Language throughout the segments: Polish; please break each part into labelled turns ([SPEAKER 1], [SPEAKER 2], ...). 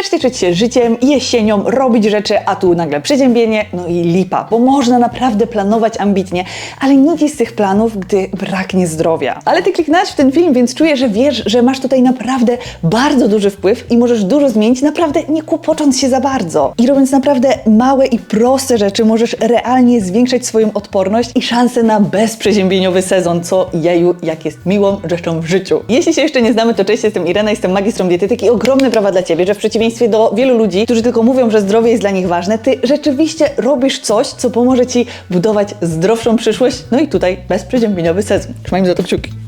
[SPEAKER 1] Chcesz cieszyć się życiem, jesienią, robić rzeczy, a tu nagle przeziębienie, no i lipa, bo można naprawdę planować ambitnie, ale nic z tych planów, gdy braknie zdrowia. Ale ty kliknąłeś w ten film, więc czuję, że wiesz, że masz tutaj naprawdę bardzo duży wpływ i możesz dużo zmienić, naprawdę nie kłopocząc się za bardzo. I robiąc naprawdę małe i proste rzeczy, możesz realnie zwiększać swoją odporność i szansę na bezprzeziębieniowy sezon, co jeju, jak jest miłą rzeczą w życiu. Jeśli się jeszcze nie znamy, to cześć, jestem Irena, jestem magistrą dietetyki i ogromne brawa dla Ciebie, że w przeciwieństwie do wielu ludzi, którzy tylko mówią, że zdrowie jest dla nich ważne, Ty rzeczywiście robisz coś, co pomoże Ci budować zdrowszą przyszłość, no i tutaj bezprzeziębieniowy sezon. Trzymajmy za to kciuki.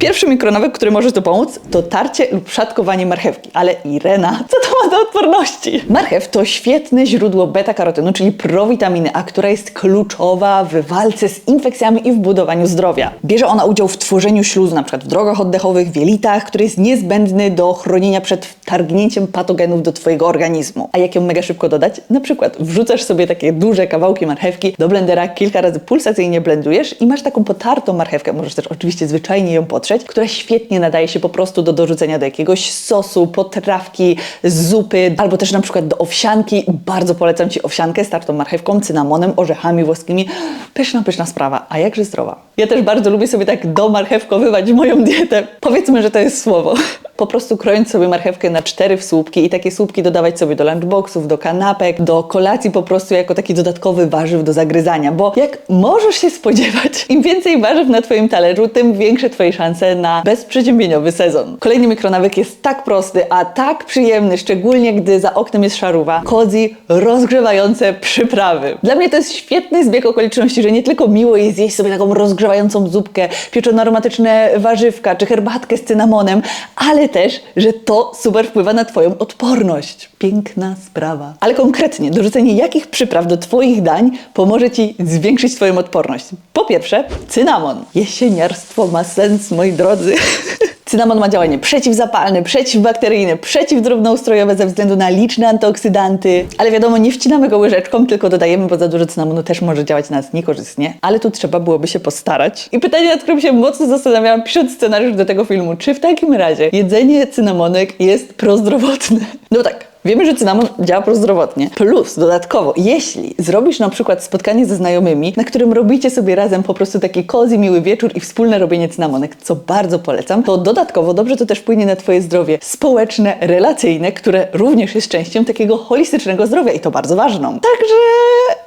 [SPEAKER 1] Pierwszy mikronawyk, który może tu pomóc, to tarcie lub szatkowanie marchewki. Ale Irena, co to ma do odporności? Marchew to świetne źródło beta-karotynu, czyli prowitaminy A, która jest kluczowa w walce z infekcjami i w budowaniu zdrowia. Bierze ona udział w tworzeniu śluzu, np. w drogach oddechowych, w jelitach, który jest niezbędny do chronienia przed wtargnięciem patogenów do Twojego organizmu. A jak ją mega szybko dodać? Na przykład wrzucasz sobie takie duże kawałki marchewki do blendera, kilka razy pulsacyjnie blendujesz i masz taką potartą marchewkę, możesz też oczywiście zwyczajnie ją potrzeć, która świetnie nadaje się po prostu do dorzucenia do jakiegoś sosu, potrawki, zupy, albo też na przykład do owsianki. Bardzo polecam Ci owsiankę z tartą marchewką, cynamonem, orzechami włoskimi. Pyszna, pyszna sprawa, a jakże zdrowa. Ja też bardzo lubię sobie tak domarchewkowywać moją dietę. Powiedzmy, że to jest słowo. Po prostu krojąc sobie marchewkę na cztery w słupki i takie słupki dodawać sobie do lunchboxów, do kanapek, do kolacji po prostu jako taki dodatkowy warzyw do zagryzania. Bo jak możesz się spodziewać, im więcej warzyw na Twoim talerzu, tym większe Twoje szanse na bezprzeziębieniowy sezon. Kolejny mikronawyk jest tak prosty, a tak przyjemny, szczególnie gdy za oknem jest szaruwa. Kodzi rozgrzewające przyprawy. Dla mnie to jest świetny zbieg okoliczności, że nie tylko miło jest zjeść sobie taką rozgrzewającą zupkę, pieczone aromatyczne warzywka czy herbatkę z cynamonem, ale też, że to super wpływa na Twoją odporność. Piękna sprawa. Ale konkretnie, dorzucenie jakich przypraw do Twoich dań pomoże Ci zwiększyć Twoją odporność? Po pierwsze, cynamon. Jesieniarstwo ma sens, moi drodzy. Cynamon ma działanie przeciwzapalne, przeciwbakteryjne, przeciwdrobnoustrojowe ze względu na liczne antyoksydanty, ale wiadomo, nie wcinamy go łyżeczką, tylko dodajemy, bo za dużo cynamonu też może działać na nas niekorzystnie, ale tu trzeba byłoby się postarać. I pytanie, nad którym się mocno zastanawiałam, pisząc scenariusz do tego filmu, czy w takim razie jedzenie cynamonek jest prozdrowotne? No tak, Wiemy, że cynamon działa prozdrowotnie. Plus, dodatkowo, jeśli zrobisz na przykład spotkanie ze znajomymi, na którym robicie sobie razem po prostu taki cozy, miły wieczór i wspólne robienie cynamonek, co bardzo polecam, to dodatkowo dobrze to też wpłynie na Twoje zdrowie społeczne, relacyjne, które również jest częścią takiego holistycznego zdrowia i to bardzo ważną. Także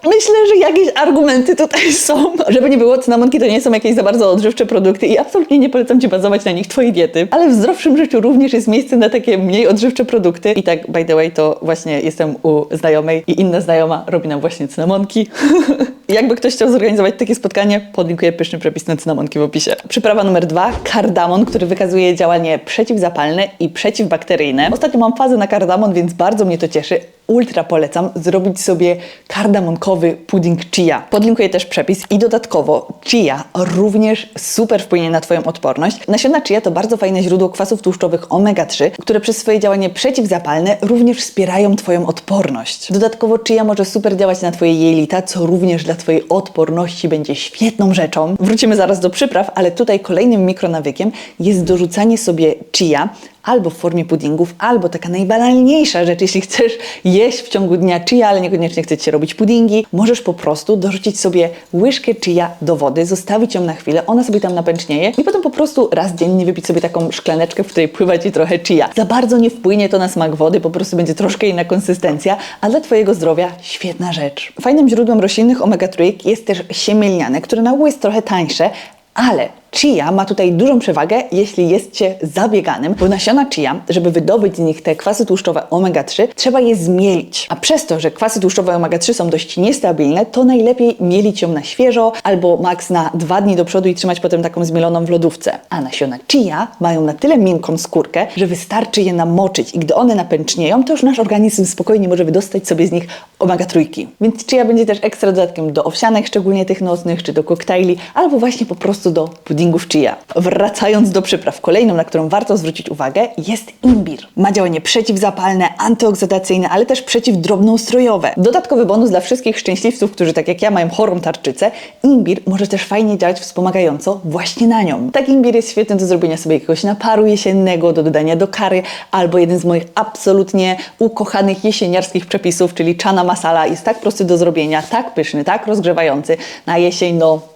[SPEAKER 1] myślę, że jakieś argumenty tutaj są. Żeby nie było, cynamonki to nie są jakieś za bardzo odżywcze produkty i absolutnie nie polecam Ci bazować na nich Twojej diety, ale w zdrowszym życiu również jest miejsce na takie mniej odżywcze produkty i tak, by the way, to właśnie jestem u znajomej i inna znajoma robi nam właśnie cynamonki. Jakby ktoś chciał zorganizować takie spotkanie, podlinkuję pyszny przepis na cynamonki w opisie. Przyprawa numer dwa, kardamon, który wykazuje działanie przeciwzapalne i przeciwbakteryjne. Ostatnio mam fazę na kardamon, więc bardzo mnie to cieszy. Ultra polecam zrobić sobie kardamonkowy pudding chia. Podlinkuję też przepis i dodatkowo chia również super wpłynie na Twoją odporność. Nasiona chia to bardzo fajne źródło kwasów tłuszczowych omega-3, które przez swoje działanie przeciwzapalne również wspierają Twoją odporność. Dodatkowo chia może super działać na Twoje jelita, co również dla Twojej odporności będzie świetną rzeczą. Wrócimy zaraz do przypraw, ale tutaj kolejnym mikronawykiem jest dorzucanie sobie chia albo w formie puddingów, albo taka najbanalniejsza rzecz, jeśli chcesz jeść w ciągu dnia chia, ale niekoniecznie chce Ci się robić puddingi, możesz po prostu dorzucić sobie łyżkę chia do wody, zostawić ją na chwilę, ona sobie tam napęcznieje i potem po prostu raz dziennie wypić sobie taką szklaneczkę, w której pływa Ci trochę chia. Za bardzo nie wpłynie to na smak wody, po prostu będzie troszkę inna konsystencja, a dla Twojego zdrowia świetna rzecz. Fajnym źródłem roślinnych omega-3 jest też siemielniane, które na ogół jest trochę tańsze, ale chia ma tutaj dużą przewagę, jeśli jest zabieganym, bo nasiona chia, żeby wydobyć z nich te kwasy tłuszczowe omega-3, trzeba je zmielić. A przez to, że kwasy tłuszczowe omega-3 są dość niestabilne, to najlepiej mielić ją na świeżo albo maks na dwa dni do przodu i trzymać potem taką zmieloną w lodówce. A nasiona chia mają na tyle miękką skórkę, że wystarczy je namoczyć i gdy one napęcznieją, to już nasz organizm spokojnie może wydostać sobie z nich omega-3. Więc chia będzie też ekstra dodatkiem do owsianek, szczególnie tych nocnych, czy do koktajli, albo właśnie po prostu do puddingu chia. Wracając do przypraw, kolejną, na którą warto zwrócić uwagę, jest imbir. Ma działanie przeciwzapalne, antyoksydacyjne, ale też przeciwdrobnoustrojowe. Dodatkowy bonus dla wszystkich szczęśliwców, którzy tak jak ja mają chorą tarczycę, imbir może też fajnie działać wspomagająco właśnie na nią. Tak imbir jest świetny do zrobienia sobie jakiegoś naparu jesiennego, do dodania do kary, albo jeden z moich absolutnie ukochanych jesieniarskich przepisów, czyli chana masala. Jest tak prosty do zrobienia, tak pyszny, tak rozgrzewający. Na jesień, no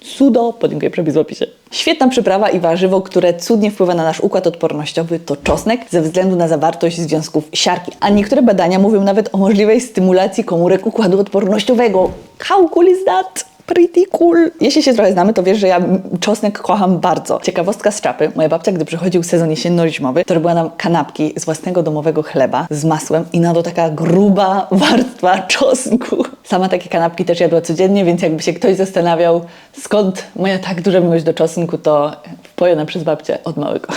[SPEAKER 1] Cudo, podlinkuję przepis w opisie. Świetna przyprawa i warzywo, które cudnie wpływa na nasz układ odpornościowy, to czosnek ze względu na zawartość związków siarki. A niektóre badania mówią nawet o możliwej stymulacji komórek układu odpornościowego. How cool is that? Pretty cool. Jeśli się trochę znamy, to wiesz, że ja czosnek kocham bardzo. Ciekawostka z czapy. Moja babcia, gdy przychodził sezon jesienno-zimowy, to robiła nam kanapki z własnego domowego chleba z masłem i na to taka gruba warstwa czosnku. Sama takie kanapki też jadła codziennie, więc jakby się ktoś zastanawiał, skąd moja tak duża miłość do czosnku, to wpojona przez babcię od małego.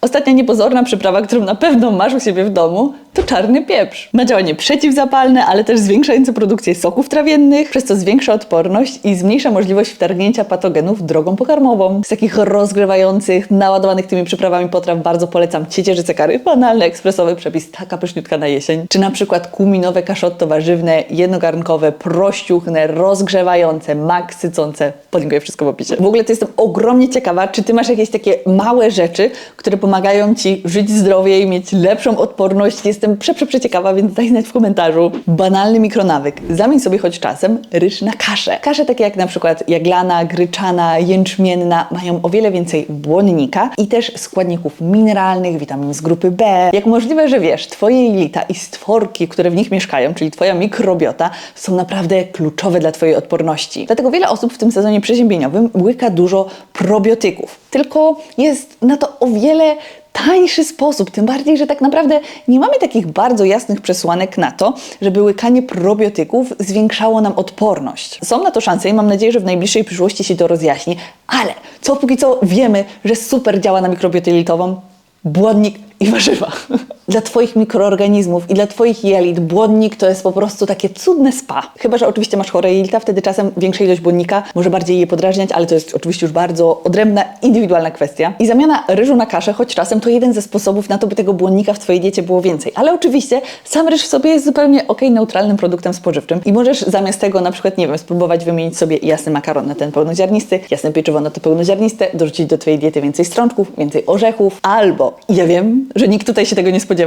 [SPEAKER 1] Ostatnia niepozorna przyprawa, którą na pewno masz u siebie w domu, to czarny pieprz. Ma działanie przeciwzapalne, ale też zwiększające produkcję soków trawiennych, przez co zwiększa odporność i zmniejsza możliwość wtargnięcia patogenów drogą pokarmową. Z takich rozgrywających, naładowanych tymi przyprawami potraw bardzo polecam ciecierzycę kary, banalny, ekspresowy przepis, taka pyszniutka na jesień. Czy na przykład kuminowe kaszotto warzywne, jednogarnkowe, prościuchne, rozgrzewające, mak sycące. Wszystko w opisie. W ogóle to jestem ogromnie ciekawa, czy Ty masz jakieś takie małe rzeczy, które pomagają Ci żyć zdrowiej, mieć lepszą odporność. Jestem prze, prze, przeciekawa, więc daj znać w komentarzu. Banalny mikronawyk. Zamień sobie choć czasem ryż na kaszę. Kasze takie jak na przykład jaglana, gryczana, jęczmienna mają o wiele więcej błonnika i też składników mineralnych, witamin z grupy B. Jak możliwe, że wiesz, Twoje jelita i stworki, które w nich mieszkają, czyli Twoja mikrobiota, są naprawdę kluczowe dla Twojej odporności. Dlatego wiele osób w tym sezonie przeziębieniowym łyka dużo probiotyków. Tylko jest na to o wiele tańszy sposób, tym bardziej, że tak naprawdę nie mamy takich bardzo jasnych przesłanek na to, żeby łykanie probiotyków zwiększało nam odporność. Są na to szanse i mam nadzieję, że w najbliższej przyszłości się to rozjaśni, ale co póki co wiemy, że super działa na mikrobiotę jelitową, błonnik i warzywa. Dla Twoich mikroorganizmów i dla Twoich jelit błonnik to jest po prostu takie cudne spa. Chyba, że oczywiście masz chore jelita, wtedy czasem większa ilość błonnika może bardziej je podrażniać, ale to jest oczywiście już bardzo odrębna, indywidualna kwestia. I zamiana ryżu na kaszę, choć czasem to jeden ze sposobów na to, by tego błonnika w Twojej diecie było więcej. Ale oczywiście sam ryż w sobie jest zupełnie ok, neutralnym produktem spożywczym i możesz zamiast tego na przykład, nie wiem, spróbować wymienić sobie jasny makaron na ten pełnoziarnisty, jasne pieczywo na to pełnoziarniste, dorzucić do Twojej diety więcej strączków, więcej orzechów, albo, ja wiem, że nikt tutaj się tego nie spodziewa,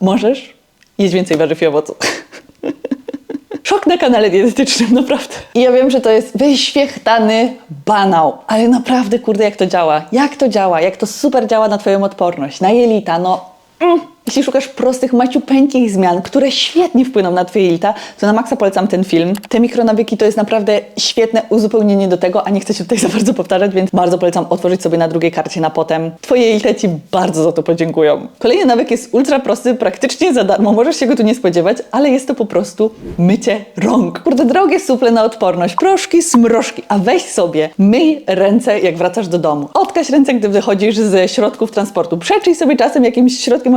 [SPEAKER 1] możesz jeść więcej warzyw i owoców. Szok na kanale dietetycznym, naprawdę. I ja wiem, że to jest wyświechtany banał, ale naprawdę, kurde, jak to działa. Jak to działa, jak to super działa na Twoją odporność, na jelita, no... Mm. Jeśli szukasz prostych, maciupeńkich zmian, które świetnie wpłyną na Twoje jelita, to na maksa polecam ten film. Te mikronawyki to jest naprawdę świetne uzupełnienie do tego, a nie chcę się tutaj za bardzo powtarzać, więc bardzo polecam otworzyć sobie na drugiej karcie na potem. Twoje jelita Ci bardzo za to podziękują. Kolejny nawyk jest ultra prosty, praktycznie za darmo, możesz się go tu nie spodziewać, ale jest to po prostu mycie rąk. Kurde, drogie suple na odporność, proszki, smrożki, a weź sobie, myj ręce jak wracasz do domu. Odkaś ręce, gdy wychodzisz ze środków transportu. Przeczyj sobie czasem jakimś środkiem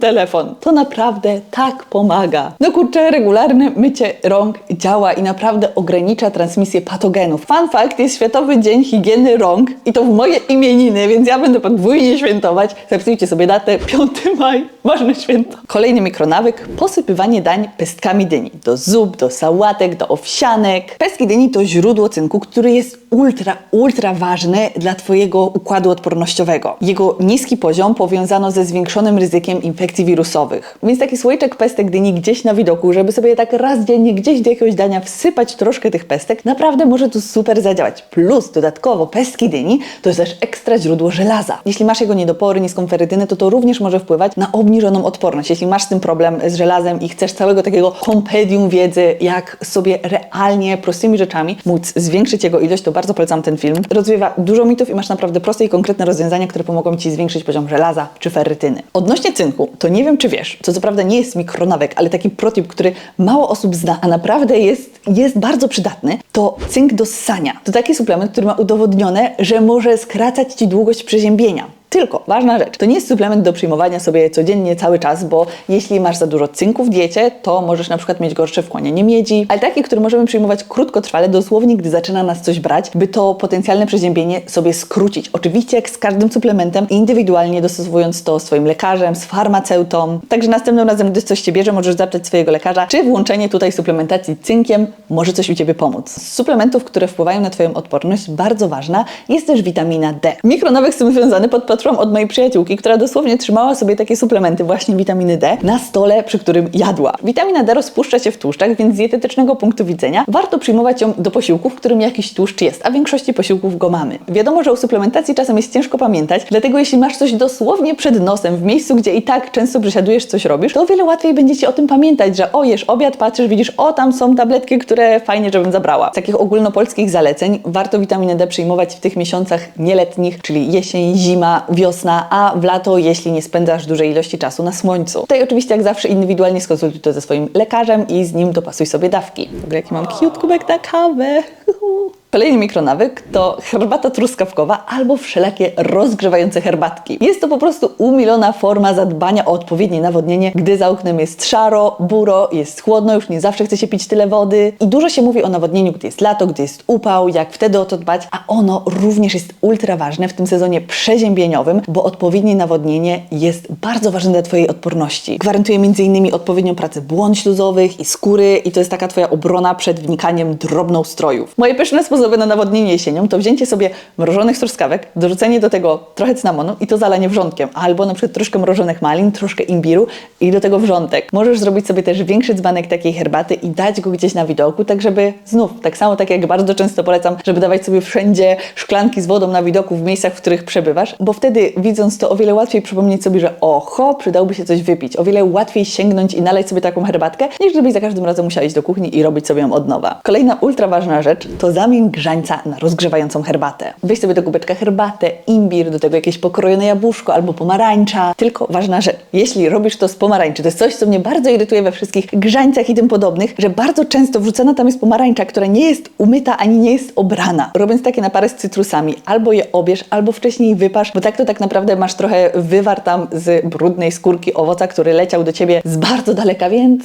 [SPEAKER 1] telefon. To naprawdę tak pomaga. No kurczę, regularne mycie rąk działa i naprawdę ogranicza transmisję patogenów. Fun fact, jest Światowy Dzień Higieny Rąk i to w moje imieniny, więc ja będę podwójnie świętować. Zapisujcie sobie datę 5 maj, ważne święto. Kolejny mikronawyk, posypywanie dań pestkami dyni. Do zup, do sałatek, do owsianek. Pestki dyni to źródło cynku, który jest ultra, ultra ważny dla Twojego układu odpornościowego. Jego niski poziom powiązano ze zwiększonym ryzykiem infekcji wirusowych. Więc taki słoiczek pestek dyni gdzieś na widoku, żeby sobie tak raz dziennie gdzieś do jakiegoś dania wsypać troszkę tych pestek, naprawdę może tu super zadziałać. Plus dodatkowo pestki dyni to jest też ekstra źródło żelaza. Jeśli masz jego niedopory, niską ferytynę, to to również może wpływać na obniżoną odporność. Jeśli masz z tym problem z żelazem i chcesz całego takiego kompedium wiedzy, jak sobie realnie, prostymi rzeczami móc zwiększyć jego ilość, to bardzo polecam ten film. Rozwiewa dużo mitów i masz naprawdę proste i konkretne rozwiązania, które pomogą Ci zwiększyć poziom żelaza czy ferytyny. Odnośnie cynku, to nie wiem, czy wiesz, to co prawda nie jest mikronawek, ale taki protip, który mało osób zna, a naprawdę jest, jest bardzo przydatny, to cynk do ssania. To taki suplement, który ma udowodnione, że może skracać Ci długość przeziębienia. Tylko, ważna rzecz, to nie jest suplement do przyjmowania sobie codziennie cały czas, bo jeśli masz za dużo cynku w diecie, to możesz na przykład mieć gorsze wchłanianie miedzi, ale taki, który możemy przyjmować krótkotrwale, dosłownie gdy zaczyna nas coś brać, by to potencjalne przeziębienie sobie skrócić. Oczywiście jak z każdym suplementem, indywidualnie dostosowując to swoim lekarzem, z farmaceutą. Także następnym razem, gdy coś Cię bierze, możesz zapytać swojego lekarza, czy włączenie tutaj suplementacji cynkiem może coś u Ciebie pomóc. Z suplementów, które wpływają na Twoją odporność, bardzo ważna jest też witamina D. Mikronawyk z tym związany od mojej przyjaciółki, która dosłownie trzymała sobie takie suplementy właśnie witaminy D na stole, przy którym jadła. Witamina D rozpuszcza się w tłuszczach, więc z dietetycznego punktu widzenia warto przyjmować ją do posiłków, w którym jakiś tłuszcz jest, a w większości posiłków go mamy. Wiadomo, że o suplementacji czasem jest ciężko pamiętać, dlatego jeśli masz coś dosłownie przed nosem, w miejscu, gdzie i tak często przesiadujesz, coś robisz, to o wiele łatwiej będzie Ci o tym pamiętać, że o, jesz obiad, patrzysz, widzisz, o, tam są tabletki, które fajnie, żebym zabrała. Z takich ogólnopolskich zaleceń warto witaminę D przyjmować w tych miesiącach nieletnich, czyli jesień, zima, wiosna, a w lato, jeśli nie spędzasz dużej ilości czasu na słońcu. Tutaj oczywiście jak zawsze indywidualnie skonsultuj to ze swoim lekarzem i z nim dopasuj sobie dawki. W ogóle jaki mam cute kubek na kawę. Kolejny mikronawyk to herbata truskawkowa albo wszelakie rozgrzewające herbatki. Jest to po prostu umilona forma zadbania o odpowiednie nawodnienie, gdy za oknem jest szaro, buro, jest chłodno, już nie zawsze chce się pić tyle wody. I dużo się mówi o nawodnieniu, gdy jest lato, gdy jest upał, jak wtedy o to dbać, a ono również jest ultra ważne w tym sezonie przeziębieniowym, bo odpowiednie nawodnienie jest bardzo ważne dla Twojej odporności. Gwarantuje m.in. odpowiednią pracę błon śluzowych i skóry i to jest taka Twoja obrona przed wnikaniem drobną strojów. Moje pyszne sposoby na nawodnienie jesienią to wzięcie sobie mrożonych truskawek, dorzucenie do tego trochę cynamonu i to zalanie wrzątkiem, albo na przykład troszkę mrożonych malin, troszkę imbiru i do tego wrzątek. Możesz zrobić sobie też większy dzbanek takiej herbaty i dać go gdzieś na widoku, tak żeby znów, tak samo tak jak bardzo często polecam, żeby dawać sobie wszędzie szklanki z wodą na widoku w miejscach, w których przebywasz, bo wtedy widząc to o wiele łatwiej przypomnieć sobie, że oho, przydałoby się coś wypić. O wiele łatwiej sięgnąć i nalać sobie taką herbatkę, niż gdybyś za każdym razem musiała iść do kuchni i robić sobie ją od nowa. Kolejna ultra ważna rzecz to zamień grzańca na rozgrzewającą herbatę. Weź sobie do kubeczka herbatę, imbir, do tego jakieś pokrojone jabłuszko albo pomarańcza. Tylko ważna rzecz, jeśli robisz to z pomarańczy, to jest coś, co mnie bardzo irytuje we wszystkich grzańcach i tym podobnych, że bardzo często wrzucana tam jest pomarańcza, która nie jest umyta ani nie jest obrana. Robiąc takie napary z cytrusami, albo je obierz, albo wcześniej wypasz, bo tak to tak naprawdę masz trochę wywar tam z brudnej skórki owoca, który leciał do ciebie z bardzo daleka, więc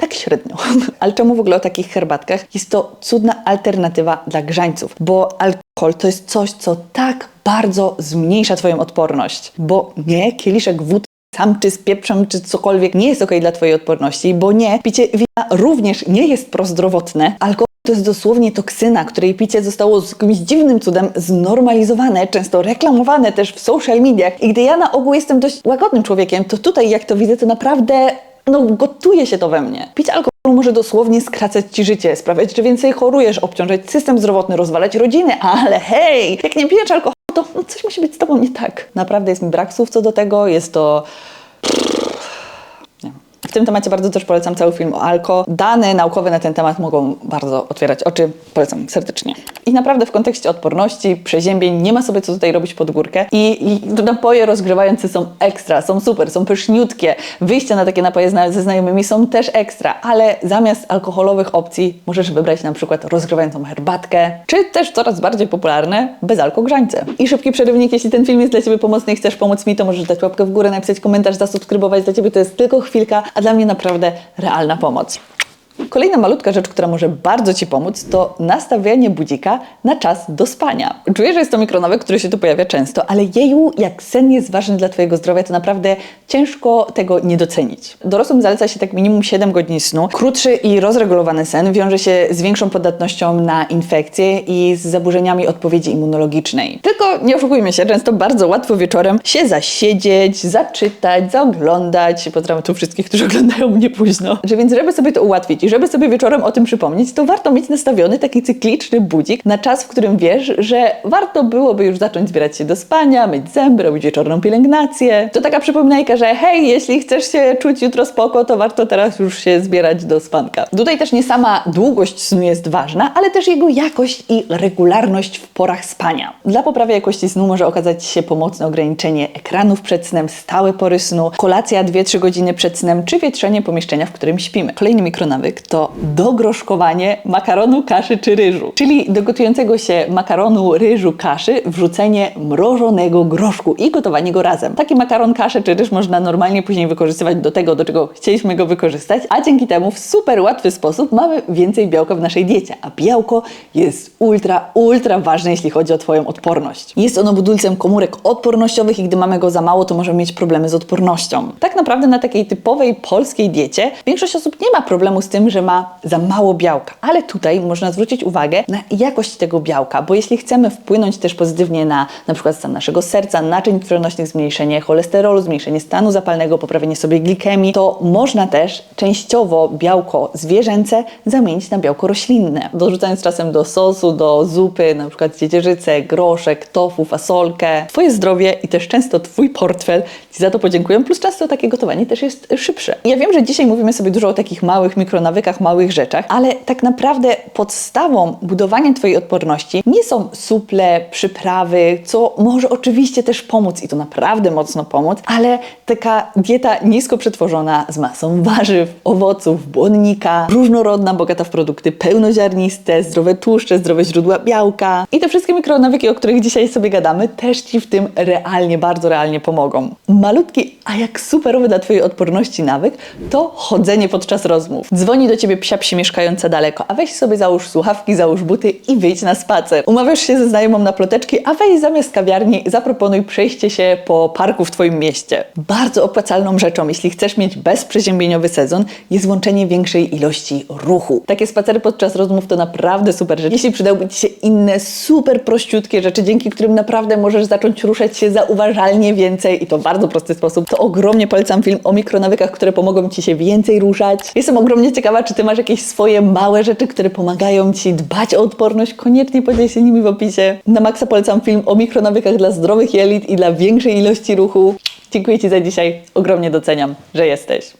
[SPEAKER 1] tak średnio. Ale czemu w ogóle o takich herbatkach? Jest to cudna alternatywa dla grzańców, bo alkohol to jest coś, co tak bardzo zmniejsza Twoją odporność. Bo nie, kieliszek wód sam czy z pieprzem, czy cokolwiek nie jest ok dla Twojej odporności, bo nie, picie wina również nie jest prozdrowotne. Alkohol to jest dosłownie toksyna, której picie zostało z jakimś dziwnym cudem znormalizowane, często reklamowane też w social mediach. I gdy ja na ogół jestem dość łagodnym człowiekiem, to tutaj jak to widzę, to naprawdę no gotuje się to we mnie. Pić alkohol może dosłownie skracać Ci życie, sprawiać, że więcej chorujesz, obciążać system zdrowotny, rozwalać rodziny, ale hej, jak nie pijesz alkoholu, to no, coś musi być z Tobą nie tak. Naprawdę jest mi brak słów co do tego, jest to... W tym temacie bardzo też polecam cały film o alko. Dane naukowe na ten temat mogą bardzo otwierać oczy. Polecam serdecznie. I naprawdę w kontekście odporności, przeziębień nie ma sobie co tutaj robić pod górkę. I, i napoje rozgrzewające są ekstra, są super, są pyszniutkie. Wyjścia na takie napoje ze znajomymi są też ekstra, ale zamiast alkoholowych opcji możesz wybrać na przykład rozgrzewającą herbatkę, czy też coraz bardziej popularne bezalkogrzańce. I szybki przerywnik, jeśli ten film jest dla Ciebie pomocny i chcesz pomóc mi, to możesz dać łapkę w górę, napisać komentarz, zasubskrybować. Dla Ciebie to jest tylko chwilka, a dla mnie naprawdę realna pomoc. Kolejna malutka rzecz, która może bardzo Ci pomóc, to nastawianie budzika na czas do spania. Czuję, że jest to mikronawyk, który się tu pojawia często, ale jeju, jak sen jest ważny dla Twojego zdrowia, to naprawdę ciężko tego nie docenić. Dorosłym zaleca się tak minimum 7 godzin snu. Krótszy i rozregulowany sen wiąże się z większą podatnością na infekcje i z zaburzeniami odpowiedzi immunologicznej. Tylko nie oszukujmy się, często bardzo łatwo wieczorem się zasiedzieć, zaczytać, zaoglądać. Pozdrawiam tu wszystkich, którzy oglądają mnie późno. Że więc, żeby sobie to ułatwić żeby sobie wieczorem o tym przypomnieć, to warto mieć nastawiony taki cykliczny budzik na czas, w którym wiesz, że warto byłoby już zacząć zbierać się do spania, myć zęby, robić wieczorną pielęgnację. To taka przypominajka, że hej, jeśli chcesz się czuć jutro spoko, to warto teraz już się zbierać do spanka. Tutaj też nie sama długość snu jest ważna, ale też jego jakość i regularność w porach spania. Dla poprawy jakości snu może okazać się pomocne ograniczenie ekranów przed snem, stałe pory snu, kolacja 2-3 godziny przed snem, czy wietrzenie pomieszczenia, w którym śpimy. Kolejny mikronawyk to dogroszkowanie makaronu, kaszy czy ryżu. Czyli do gotującego się makaronu, ryżu, kaszy wrzucenie mrożonego groszku i gotowanie go razem. Taki makaron, kaszę czy ryż można normalnie później wykorzystywać do tego, do czego chcieliśmy go wykorzystać, a dzięki temu w super łatwy sposób mamy więcej białka w naszej diecie. A białko jest ultra, ultra ważne, jeśli chodzi o Twoją odporność. Jest ono budulcem komórek odpornościowych i gdy mamy go za mało, to możemy mieć problemy z odpornością. Tak naprawdę na takiej typowej polskiej diecie większość osób nie ma problemu z tym, że ma za mało białka, ale tutaj można zwrócić uwagę na jakość tego białka, bo jeśli chcemy wpłynąć też pozytywnie na na przykład stan naszego serca, naczyń krwionośnych, zmniejszenie cholesterolu, zmniejszenie stanu zapalnego, poprawienie sobie glikemii, to można też częściowo białko zwierzęce zamienić na białko roślinne, dorzucając czasem do sosu, do zupy, na przykład ciecierzycę, groszek, tofu, fasolkę. Twoje zdrowie i też często Twój portfel Ci za to podziękują, plus często takie gotowanie też jest szybsze. Ja wiem, że dzisiaj mówimy sobie dużo o takich małych mikronawykach, małych rzeczach, ale tak naprawdę podstawą budowania Twojej odporności nie są suple, przyprawy, co może oczywiście też pomóc i to naprawdę mocno pomóc, ale taka dieta nisko przetworzona z masą warzyw, owoców, błonnika, różnorodna, bogata w produkty pełnoziarniste, zdrowe tłuszcze, zdrowe źródła białka i te wszystkie mikronawyki, o których dzisiaj sobie gadamy, też Ci w tym realnie, bardzo realnie pomogą. Malutki, a jak superowy dla Twojej odporności nawyk, to chodzenie podczas rozmów. Dzwoni do Ciebie psia psi mieszkająca daleko, a weź sobie załóż słuchawki, załóż buty i wyjdź na spacer. Umawiasz się ze znajomą na ploteczki, a weź zamiast kawiarni zaproponuj przejście się po parku w Twoim mieście. Bardzo opłacalną rzeczą, jeśli chcesz mieć bezprzeziębieniowy sezon, jest włączenie większej ilości ruchu. Takie spacery podczas rozmów to naprawdę super rzecz. Jeśli przydałby Ci się inne super prościutkie rzeczy, dzięki którym naprawdę możesz zacząć ruszać się zauważalnie więcej i to bardzo prosty sposób, to ogromnie polecam film o mikronawykach, które pomogą Ci się więcej ruszać. Jestem ogromnie ciekawa, czy Ty masz jakieś swoje małe rzeczy, które pomagają Ci dbać o odporność. Koniecznie podziel się nimi w opisie. Na maksa polecam film o mikronawykach dla zdrowych jelit i dla większej ilości ruchu. Dziękuję Ci za dzisiaj. Ogromnie doceniam, że jesteś.